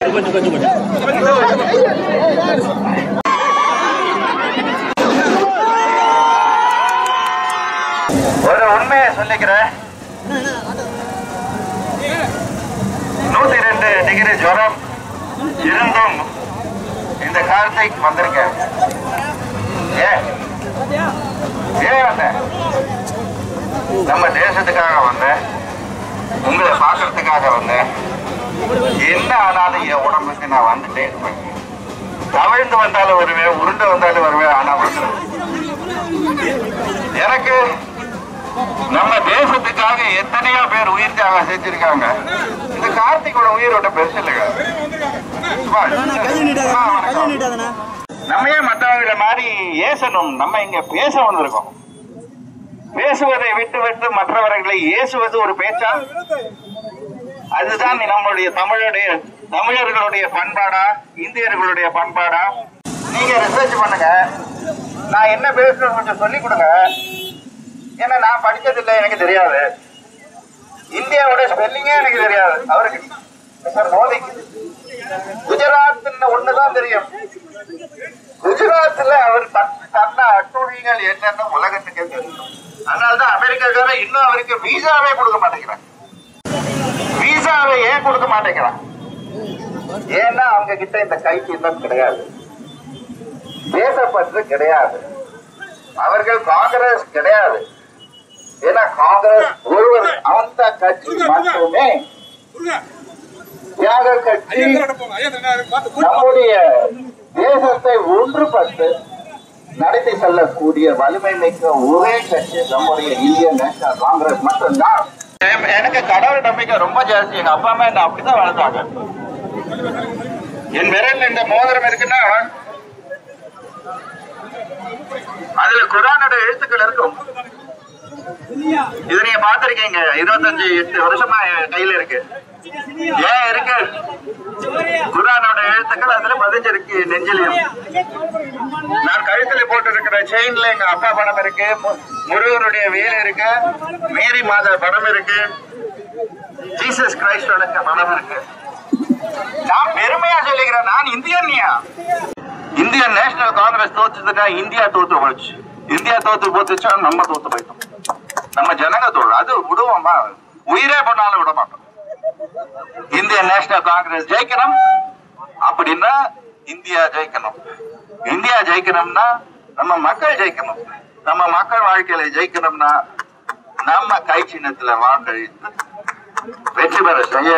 கொஞ்சம் கொஞ்சம் கொஞ்சம் ஒரு உண்மையை சொல்லிக்கிறேன். நூத்தி ரெண்டு டிகிரி ஜுரம் இருந்தும் இந்த கார்த்திக் வந்திருக்கேன் ஏன் ஏன் வந்தேன் நம்ம தேசத்துக்காக வந்தேன் உங்களை பார்க்கறதுக்காக வந்தேன் என்ன ஆனாலும் என் உடம்புக்கு நான் வந்துட்டே இருப்பேன். தவிழ்ந்து வந்தாலும் வருவேன் உருண்டு வந்தாலும் வருவேன் ஆனா வந்துடுவேன். எனக்கு நம்ம தேசத்துக்காக எத்தனையோ பேர் உயிர் தியாகம் செஞ்சிருக்காங்க. இந்த கார்த்திகோட உயிரோட பெருசு இல்லைங்க. நம்ம ஏன் மற்றவங்கள மாதிரி ஏசணும்? நம்ம இங்க பேச வந்திருக்கோம் பேசுவதை விட்டு விட்டு மற்றவர்களை ஏசுவது ஒரு பேச்சா? அதுதான் நம்மளுடைய தமிழுடைய தமிழர்களுடைய பண்பாடா இந்தியர்களுடைய பண்பாடா? நீங்க ரிசர்ச் பண்ணுங்க. நான் என்ன பேசுறது கொஞ்சம் சொல்லி கொடுங்க. ஏன்னா நான் படிச்சதில்லை எனக்கு தெரியாது. இந்தியாவோட ஸ்பெல்லிங்கே எனக்கு தெரியாது. அவருக்கு. மிஸ்டர் மோடிக்கு குஜராத் ஒண்ணுதான் தெரியும். குஜராத்ல அவர் தன்- தன்ன அட்டுழிகள் என்னன்னு உலகத்துக்கே தெரியும். அதனாலதான் அமெரிக்காக்காரன் இன்னும் அவருக்கு வீசாவே கொடுக்க மாட்டேங்கிறான் வீசாவை ஏன் கொடுக்க மாட்டேங்கிறான்? ஏன்னா அவங்க கிட்ட இந்த கைக்கு இன்னும் கிடையாது. தேசப்பற்று கிடையாது. அவர்கள் காங்கிரஸ் கிடையாது. ஏன்னா காங்கிரஸ் ஒருவர் அந்த கட்சி மட்டுமே தியாக கட்சி நம்முடைய தேசத்தை ஒன்றுபட்டு நடத்தி செல்லக்கூடிய வலிமை மிக்க ஒரே கட்சி நம்முடைய இந்திய நேஷனல் காங்கிரஸ் மட்டும்தான். எனக்கு கடவுள் நம்பிக்கை ரொம்ப ஜாஸ்தி. எங்க அப்பா அம்மா என்ன அப்படிதான் வளர்த்தாங்க. என் விரல் இந்த மோதிரம் இருக்குன்னா அதுல குரானோட எழுத்துக்கள் இருக்கும். இது நீங்க பாத்திருக்கீங்க இருபத்தஞ்சு எட்டு வருஷமா கையில இருக்கு. ஏன் இருக்கு? குரானோட எழுத்துக்கள் அதுல பதிஞ்சிருக்கு நெஞ்சிலையும். நான் கழுத்துல போட்டு இருக்கிற செயின்ல எங்க அப்பா படம் இருக்கு முருகனுடைய வேல் இருக்கு மேரி மாதா படம் இருக்கு ஜீசஸ் கிரைஸ்டோட படம் இருக்கு. நான் பெருமையா சொல்லிக்கிறேன் நான் இந்தியன்யா. இந்தியன் நேஷனல் காங்கிரஸ் தோத்துதுன்னா இந்தியா தோத்து போச்சு. இந்தியா தோத்து போத்துச்சா நம்ம தோத்து போயிட்டோம். நம்ம ஜனங்க தோல் அது விடுவோமா? உயிரே பண்ணாலும் விட மாட்டோம். இந்திய நேஷனல் காங்கிரஸ் ஜெயிக்கணும் அப்படின்னா இந்தியா ஜெயிக்கணும். இந்தியா ஜெயிக்கணும்னா நம்ம மக்கள் ஜெயிக்கணும். நம்ம மக்கள் வாழ்க்கையில ஜெயிக்கணும்னா நம்ம கை சின்னத்துல வாக்களித்து வெற்றி பெற செய்ய